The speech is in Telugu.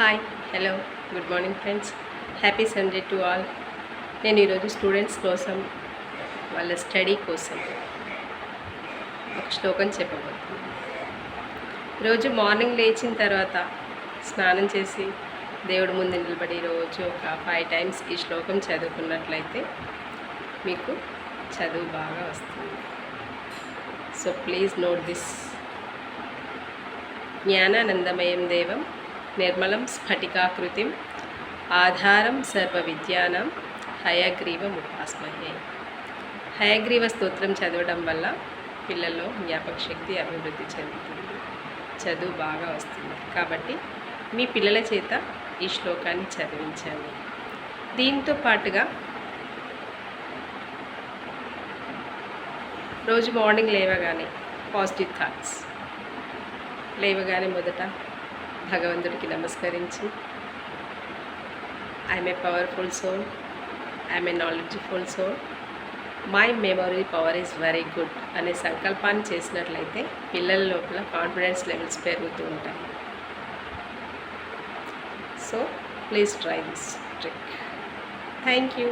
Hi hello good morning friends happy Sunday to all నేను ఈరోజు స్టూడెంట్స్ కోసం వాళ్ళ స్టడీ కోసం ఒక శ్లోకం చెప్పబోతున్నాను. రోజు మార్నింగ్ లేచిన తర్వాత స్నానం చేసి దేవుడి ముందు నిలబడి రోజు ఒక ఫైవ్ టైమ్స్ ఈ శ్లోకం చదువుకున్నట్లయితే మీకు చదువు బాగా వస్తుంది. సో ప్లీజ్ నోట్ దిస్ జ్ఞానానందమయం దేవం నిర్మలం స్ఫటికాకృతిం ఆధారం సర్వ విద్యానం హయగ్రీవం ఉపాస్మహే హయగ్రీవ స్తోత్రం చదవడం వల్ల పిల్లల్లో జ్ఞాపక శక్తి అభివృద్ధి చెందుతుంది. చదువు బాగా వస్తుంది. కాబట్టి మీ పిల్లల చేత ఈ శ్లోకాన్ని చదివించండి. దీంతో పాటుగా రోజు మార్నింగ్ లేవగానే పాజిటివ్ థాట్స్ లేవగానే మొదట భగవంతుడికి నమస్కరించి I'm a powerful soul I'm a knowledgeful soul my memory power is very good అనే సంకల్పాన్ని చేసినట్లయితే పిల్లల లోపల కాన్ఫిడెన్స్ లెవెల్స్ పెరుగుతూ ఉంటాయి. So please try this trick thank you